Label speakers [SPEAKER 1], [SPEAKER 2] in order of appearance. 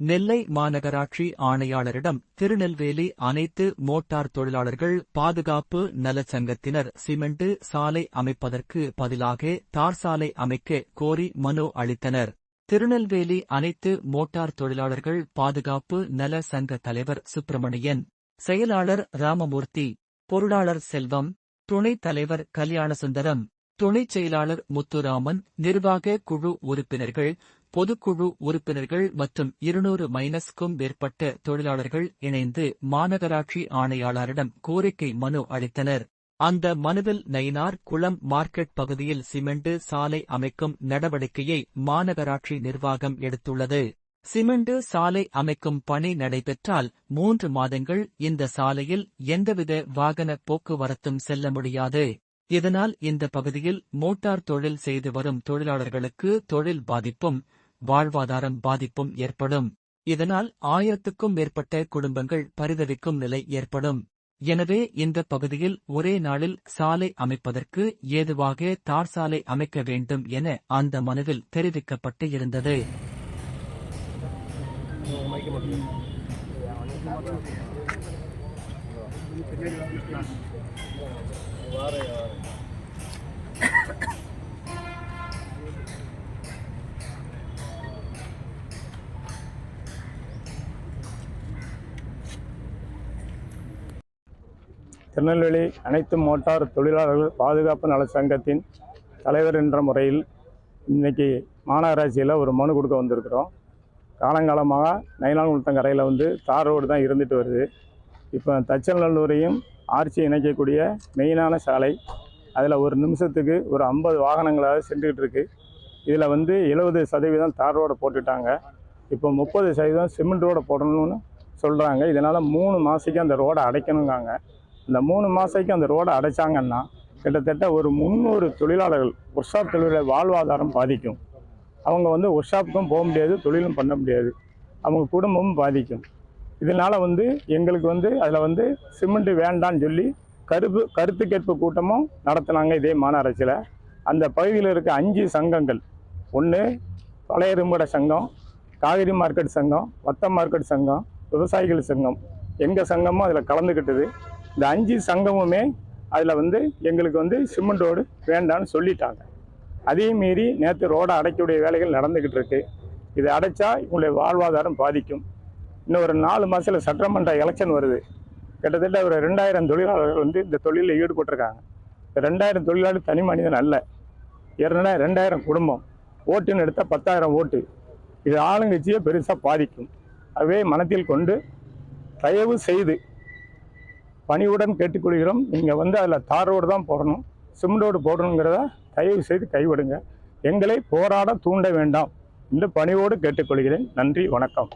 [SPEAKER 1] நெல்லை மாநகராட்சி ஆணையாளரிடம் திருநெல்வேலி அனைத்து மோட்டார் தொழிலாளர்கள் பாதுகாப்பு நலச் சங்கத்தினர் சிமெண்ட் சாலை அமைப்பதற்கு பதிலாக தார் சாலை அமைக்க கோரி மனு அளித்தனர். திருநெல்வேலி அனைத்து மோட்டார் தொழிலாளர்கள் பாதுகாப்பு நல சங்க தலைவர் சுப்பிரமணியன் செயலாளர் ராமமூர்த்தி பொருளாளர் செல்வம் துணைத் தலைவர் கல்யாணசுந்தரம் துணைச் செயலாளர் முத்துராமன் நிர்வாக குழு உறுப்பினர்கள் பொதுக்குழு உறுப்பினர்கள் மற்றும் இருநூறு மைனஸ்க்கும் மேற்பட்ட தொழிலாளர்கள் இணைந்து மாநகராட்சி ஆணையாளரிடம் கோரிக்கை மனு அளித்தனர். அந்த மனுவில் நயினார் குளம் மார்க்கெட் பகுதியில் சிமெண்ட் சாலை அமைக்கும் நடவடிக்கையை மாநகராட்சி நிர்வாகம் எடுத்துள்ளது. சிமெண்ட் சாலை அமைக்கும் பணி நடைபெற்றால் மூன்று மாதங்கள் இந்த சாலையில் எந்தவித வாகன போக்குவரத்தும் செல்ல முடியாது. இதனால் இந்த பகுதியில் மோட்டார் தொழில் செய்து வரும் தொழிலாளர்களுக்கு தொழில் பாதிப்பும் வாழ்வாதாரம் பாதிப்பும் ஏற்படும். இதனால் ஆயிரத்துக்கும் மேற்பட்ட குடும்பங்கள் பரிதவிக்கும் நிலை ஏற்படும். எனவே இந்த பகுதியில் ஒரே நாளில் சாலை அமைப்பதற்கு ஏதுவாக தார் சாலை அமைக்க வேண்டும் என அந்த மனுவில் தெரிவிக்கப்பட்டு இருந்தது.
[SPEAKER 2] திருநெல்வேலி அனைத்து மோட்டார் தொழிலாளர்கள் பாதுகாப்பு நல சங்கத்தின் தலைவர் என்ற முறையில் இன்றைக்கி மாநகராட்சியில் ஒரு மனு கொடுக்க வந்திருக்கிறோம். காலங்காலமாக நயினாங்குளத்தம் கரையில் வந்து தார் ரோடு தான் இருந்துட்டு வருது. இப்போ தச்சநல்லூரையும் ஆர்ச்சி இணைக்கக்கூடிய மெயினான சாலை அதில் ஒரு நிமிஷத்துக்கு ஒரு ஐம்பது வாகனங்களாக சென்றுக்கிட்டு இருக்குது இதில் வந்து எழுபது சதவீதம் தார் ரோடு போட்டுட்டாங்க. இப்போ முப்பது சதவீதம் சிமெண்ட் ரோடு போடணும்னு சொல்கிறாங்க இதனால் மூணு மாதத்துக்கு அந்த ரோடை அடைக்கணுங்காங்க இந்த மூணு மாதத்துக்கு அந்த ரோடை அடைச்சாங்கன்னா கிட்டத்தட்ட ஒரு முந்நூறு தொழிலாளர்கள் ஒர்க்ஷாப் தொழிலாளர் வாழ்வாதாரம் பாதிக்கும். அவங்க வந்து ஒர்க்ஷாப்புக்கும் போக முடியாது தொழிலும் பண்ண முடியாது. அவங்க குடும்பமும் பாதிக்கும். இதனால் வந்து எங்களுக்கு வந்து அதில் வந்து சிமெண்ட் வேண்டான்னு சொல்லி கருப்பு கருத்து கேட்பு கூட்டமும் நடத்தினாங்க இதே மாநகராட்சியில். அந்த பகுதியில் இருக்க அஞ்சு சங்கங்கள். ஒன்று பழைய இரும்பட சங்கம் காவிரி மார்க்கெட் சங்கம் வத்த மார்க்கெட் சங்கம் விவசாயிகள் சங்கம். எங்கள் சங்கமும் அதில் கலந்துக்கிட்டது இந்த அஞ்சு சங்கமுமே அதில் வந்து எங்களுக்கு வந்து சிமெண்ட் ரோடு வேண்டான்னு சொல்லிட்டாங்க. அதையும் மீறி நேற்று ரோடை அடைக்கக்கூடிய வேலைகள் நடந்துக்கிட்டு இருக்கு. இதை அடைச்சா இவங்களுடைய வாழ்வாதாரம் பாதிக்கும். இன்னும் ஒரு நாலு மாதத்தில் சட்டமன்ற எலெக்ஷன் வருது. கிட்டத்தட்ட ஒரு ரெண்டாயிரம் தொழிலாளர்கள் வந்து இந்த தொழிலில் ஈடுபட்டிருக்காங்க. இந்த ரெண்டாயிரம் தொழிலாளர் தனி மனிதன் அல்ல. ஏற்கனவே ரெண்டாயிரம் குடும்பம். ஓட்டுன்னு எடுத்தால் பத்தாயிரம் ஓட்டு. இது ஆளுங்கட்சியை பெருசாக பாதிக்கும். அதுவே மனத்தில் கொண்டு தயவு செய்து பணிவுடன் கேட்டுக்கொள்கிறோம். நீங்கள் வந்து அதில் தார் ரோடு தான் போடணும். சிமெண்ட் ரோடு போடணுங்கிறத தயவு செய்து கைவிடுங்க. எங்களை போராட தூண்ட வேண்டாம். இந்த பணிவோடு கேட்டுக்கொள்கிறேன். நன்றி. வணக்கம்.